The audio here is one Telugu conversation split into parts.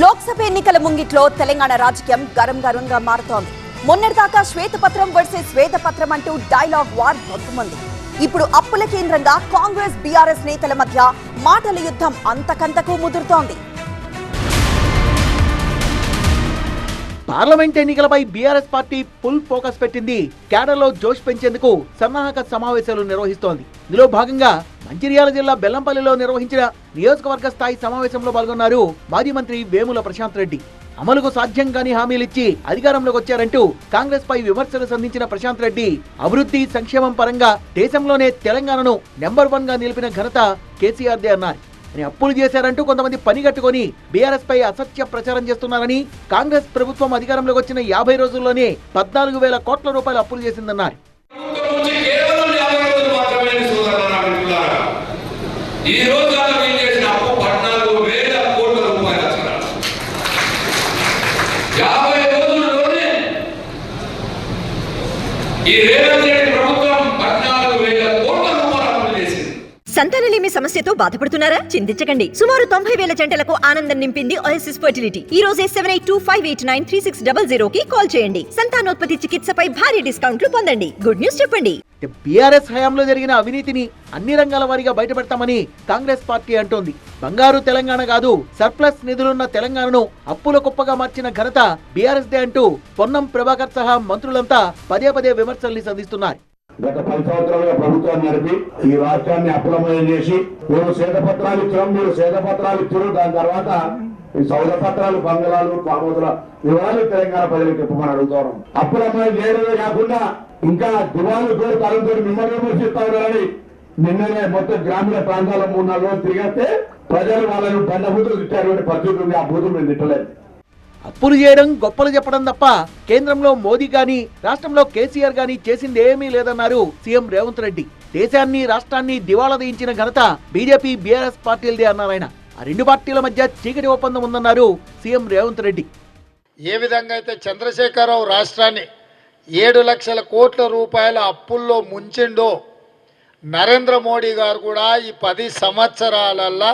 లోక్సభ ఎన్నికల ముంగిట్లో తెలంగాణ రాజకీయం గరం గరంగా మారుతోంది. మొన్నటిదాకా శ్వేతపత్రం వర్సెస్ శ్వేతపత్రం అంటూ డైలాగ్ వార్ భగ్గుమంది ఇప్పుడు అప్పుల కేంద్రంగా కాంగ్రెస్ బీఆర్ఎస్ నేతల మధ్య మాటల యుద్ధం అంతకంతకు ముదురుతోంది. పార్లమెంట్ ఎన్నికలపై బీఆర్ఎస్ పార్టీ ఫుల్ ఫోకస్ పెట్టింది. క్యాడర్లో జోష్ పెంచేందుకు సన్నాహక సమావేశాలు నిర్వహిస్తోంది. ఇందులో భాగంగా మంచిర్యాల జిల్లా బెల్లంపల్లిలో నిర్వహించిన నియోజకవర్గ స్థాయి సమావేశంలో పాల్గొన్నారు మాజీ మంత్రి వేముల ప్రశాంత్ రెడ్డి. అమలుకు సాధ్యం కాని హామీలిచ్చి అధికారంలోకి వచ్చారంటూ కాంగ్రెస్ పై విమర్శలు సంధించిన ప్రశాంత్ రెడ్డి అభివృద్ధి సంక్షేమం పరంగా దేశంలోనే తెలంగాణను నెంబర్ వన్గా నిలిపిన ఘనత కేసీఆర్దే అన్నారు. అని అప్పులు చేశారంటూ కొంతమంది పని కట్టుకొని బీఆర్ఎస్ పై అసత్య ప్రచారం చేస్తున్నారని కాంగ్రెస్ ప్రభుత్వం అధికారంలోకి వచ్చిన యాభై రోజుల్లోనే పద్నాలుగు వేల కోట్ల రూపాయలు అప్పులు చేసిందన్నారు. ఈ రోజు చేసిన అప్పు పద్నాలుగు వేల కోట్ల రూపాయలు యాభై రోజుల్లోనే ఈ రేవంత్ రెడ్డి ప్రభుత్వం పద్నాలుగు వేల కోట్ల రూపాయలు అప్పులు చేసింది. సంతానలేమి సమస్యతో బాధపడుతున్నారా? చింతించకండి. సుమారు తొంభై వేల జంటలకు ఆనందం నింపింది ఓఎస్ఎస్ ఫర్టిలిటీ ఈ రోజే seven eight two five eight nine three six double zero కి కాల్ చేయండి. సంతానోత్పత్తి చికిత్సపై భారీ డిస్కౌంట్లు పొందండి. గుడ్ న్యూస్ చెప్పండి. బీఆర్ఎస్ హయాంలో జరిగిన అవినీతిని అన్ని రంగాల వారీగా బయటపెడతామని కాంగ్రెస్ పార్టీ అంటోంది. బంగారు తెలంగాణ కాదు సర్ప్లస్ నిధులున్న తెలంగాణను అప్పుల కుప్పగా మార్చిన ఘనత బీఆర్ఎస్ దే అంటూ పొన్నం ప్రభాకర్ సహా మంత్రులంతా పదే పదే విమర్శల్ని సంధిస్తున్నారు. గత పది సంవత్సరాలుగా ప్రభుత్వాన్ని నడిపి ఈ రాష్ట్రాన్ని అప్పులమయం చేసి మూడు శ్వేతపత్రాలు ఇచ్చాం మూడు శ్వేతపత్రాలు ఇచ్చారు. దాని తర్వాత ఈ సౌద పత్రాలు బంగళాలు పామోదుల వివరాలు తెలంగాణ ప్రజలకు ఇప్పమని అడుగుతాం అప్పులమయం చేయడమే కాకుండా ఇంకా దివాలు కోరి తరంతో మిమ్మల్ని విమర్శిస్తా ఉన్నారని నిన్ననే మొత్తం గ్రామీణ ప్రాంతాల మూడు నాలుగు రోజులు తిరిగేస్తే ప్రజలు వాళ్ళని బండబూతులు తిట్టారు పరిస్థితి ఉంది. ఆ బూతులు మేము తిట్టలేదు. అప్పులు చేయడం గొప్పలు చెప్పడం తప్ప కేంద్రంలో మోదీ గాని రాష్ట్రంలో కేసీఆర్ గాని చేసింది ఏమీ లేదన్నారు సీఎం రేవంత్ రెడ్డి. దేశాన్ని రాష్ట్రాన్ని దివాళా తీయించిన ఘనత బీజేపీ బీఆర్ఎస్ పార్టీలదే అన్నారు ఆయన. ఆ రెండు పార్టీల మధ్య చీకటి ఒప్పందం ఉందన్నారు సీఎం రేవంత్ రెడ్డి. ఏ విధంగా అయితే చంద్రశేఖరరావు రాష్ట్రాన్ని ఏడు లక్షల కోట్ల రూపాయల అప్పుల్లో ముంచిండో నరేంద్ర మోడీ గారు కూడా ఈ పది సంవత్సరాలల్లా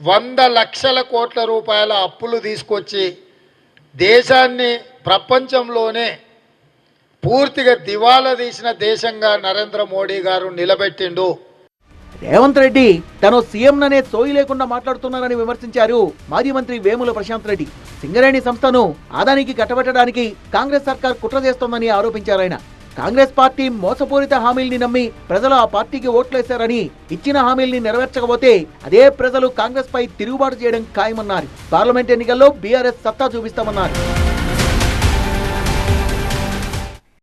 వంద లక్షల కోట్ల రూపాయల అప్పులు తీసుకొచ్చి దేశాన్ని ప్రపంచంలోనే పూర్తిగా దివాలా తీసిన దేశంగా నరేంద్ర మోడీ గారు నిలబెట్టిండు. రేవంత్ రెడ్డి తను సీఎం ననే సోయి లేకుండా మాట్లాడుతున్నారని విమర్శించారు మాజీ మంత్రి వేముల ప్రశాంత్ రెడ్డి. సింగరేణి సంస్థను ఆదానికి కట్టబెట్టడానికి కాంగ్రెస్ సర్కార్ కుట్ర చేస్తోందని ఆరోపించారు ఆయన. కాంగ్రెస్ పార్టీ మోసపూరిత హామీల్ని నమ్మి ప్రజలు ఆ పార్టీకి ఓట్లేశారని ఇచ్చిన హామీల్ని నెరవేర్చకపోతే అదే ప్రజలు కాంగ్రెస్ పై తిరుగుబాటు చేయడం ఖాయమన్నారు. పార్లమెంట్ ఎన్నికల్లో బీఆర్ఎస్ సత్తా చూపిస్తామన్నారు.